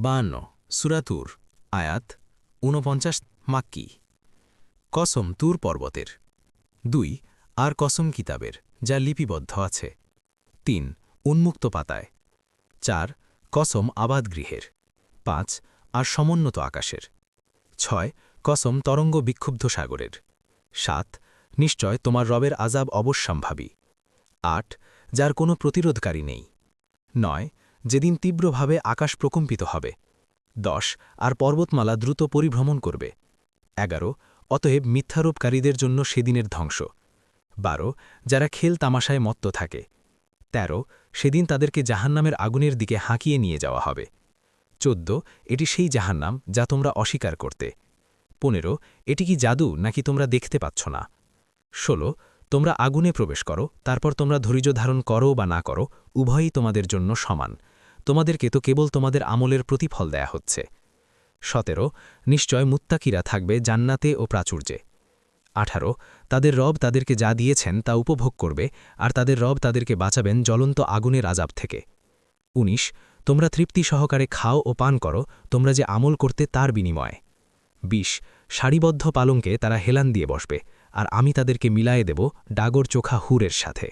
বান্ন সুরাতুর, আয়াত, ঊনপঞ্চাশ, মাক্কি। কসম তুর পর্বতের। দুই, আর কসম কিতাবের, যা লিপিবদ্ধ আছে। তিন, উন্মুক্ত পাতায়। চার, কসম আবাদ গৃহের। পাঁচ, আর সমুন্নত আকাশের। ছয়, কসম তরঙ্গ বিক্ষুব্ধ সাগরের। সাত, নিশ্চয় তোমার রবের আজাব অবশ্যম্ভাবী। আট, যার কোনো প্রতিরোধকারী নেই। নয় যেদিন তীব্রভাবে আকাশ প্রকম্পিত হবে। দশ, আর পর্বতমালা দ্রুত পরিভ্রমণ করবে। এগারো, অতএব মিথ্যারোপকারীদের জন্য সেদিনের ধ্বংস। বারো, যারা খেল তামাশায় মত্ত থাকে। ১৩ সেদিন তাদেরকে জাহান্নামের আগুনের দিকে হাঁকিয়ে নিয়ে যাওয়া হবে। চোদ্দ, এটি সেই জাহান্নাম যা তোমরা অস্বীকার করতে। পনেরো, এটি কি জাদু নাকি তোমরা দেখতে পাচ্ছ না? ষোলো, তোমরা আগুনে প্রবেশ করো, তারপর তোমরা ধৈর্য ধারণ করো বা না করো, উভয়ই তোমাদের জন্য সমান। তোমাদেরকে তো কেবল তোমাদের আমলের প্রতিফল দেয়া হচ্ছে। সতেরো, নিশ্চয় মুত্তাকিরা থাকবে জান্নাতে ও প্রাচুর্যে। আঠারো, তাদের রব তাদেরকে যা দিয়েছেন তা উপভোগ করবে, আর তাদের রব তাদেরকে বাঁচাবেন জ্বলন্ত আগুনের আজাব থেকে। ১৯ তোমরা তৃপ্তি সহকারে খাও ও পান করো, তোমরা যে আমল করতে তার বিনিময়ে। ২০ সারিবদ্ধ পালঙ্কে তারা হেলান দিয়ে বসবে, আর আমি তাদেরকে মিলায়ে দেব ডাগর চোখা হুরের সাথে।